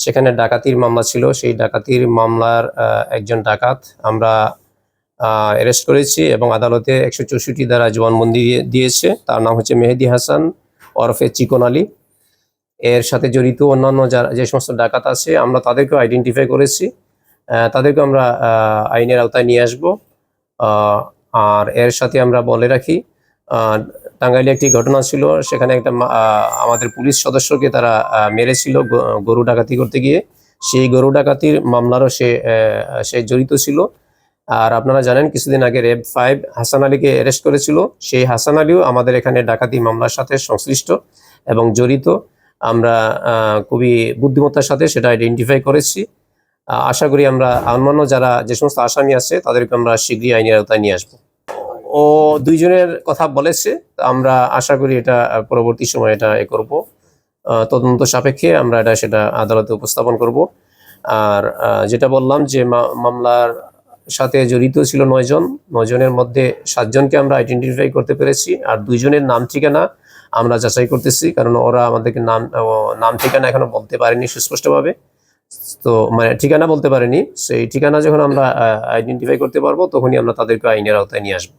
সেখানে ডাকাতির মামলা ছিল। সেই ডাকাতির মামলার একজন ডাকাত আমরা অ্যারেস্ট করেছি এবং আদালতে একশো চৌষট্টি দ্বারা জবানবন্দি দিয়ে- দিয়েছে। তার নাম হচ্ছে মেহেদি হাসান ওরফে চিকন আলী। এর সাথে জড়িত অন্যান্য যারা, যে সমস্ত ডাকাত আছে, আমরা তাদেরকেও আইডেন্টিফাই করেছি। তাদেরকে আমরা আইনের আওতায় নিয়ে আসব। আর এর সাথে আমরা বলে রাখি টাঙ্গাইলে একটি ঘটনা ছিল, সেখানে একটা আমাদের পুলিশ সদস্যকে তারা মেরেছিল গরু ডাকাতি করতে গিয়ে। সেই গরু ডাকাতির মামলারও সে সে জড়িত ছিল। আর আপনারা জানেন, কিছুদিন আগে রেব ফাইভ হাসান আলীকে অ্যারেস্ট করেছিল। সেই হাসান আলীও আমাদের এখানে ডাকাতি মামলার সাথে সংশ্লিষ্ট এবং জড়িত। আমরা খুবই বুদ্ধিমত্তার সাথে সেটা আইডেন্টিফাই করেছি। আশা করি আমরা অন্যান্য যারা যে সমস্ত আসামি আছে, তাদেরকে আমরা শীঘ্রই আইনের আওতায় নিয়ে আসব। ও দুইজনের কথা বলেছে। আমরা আশা করি এটা পরবর্তী সময় এটা এ করব। তদন্ত সাপেক্ষে আমরা এটা সেটা আদালতে উপস্থাপন করব। আর যেটা বললাম যে মামলার সাথে জড়িত ছিল নয়জন নয়জনের মধ্যে সাতজনকে আমরা আইডেন্টিফাই করতে পেরেছি। আর দুইজনের নাম ঠিকানা আমরা যাচাই করতেছি, কারণ ওরা আমাদেরকে নাম নাম ঠিকানা এখনও বলতে পারেনি সুস্পষ্টভাবে। তো মানে ঠিকানা বলতে পারেনি। সেই ঠিকানা যখন আমরা আইডেন্টিফাই করতে পারব, তখনই আমরা তাদেরকে আইনের আওতায় নিয়ে আসব।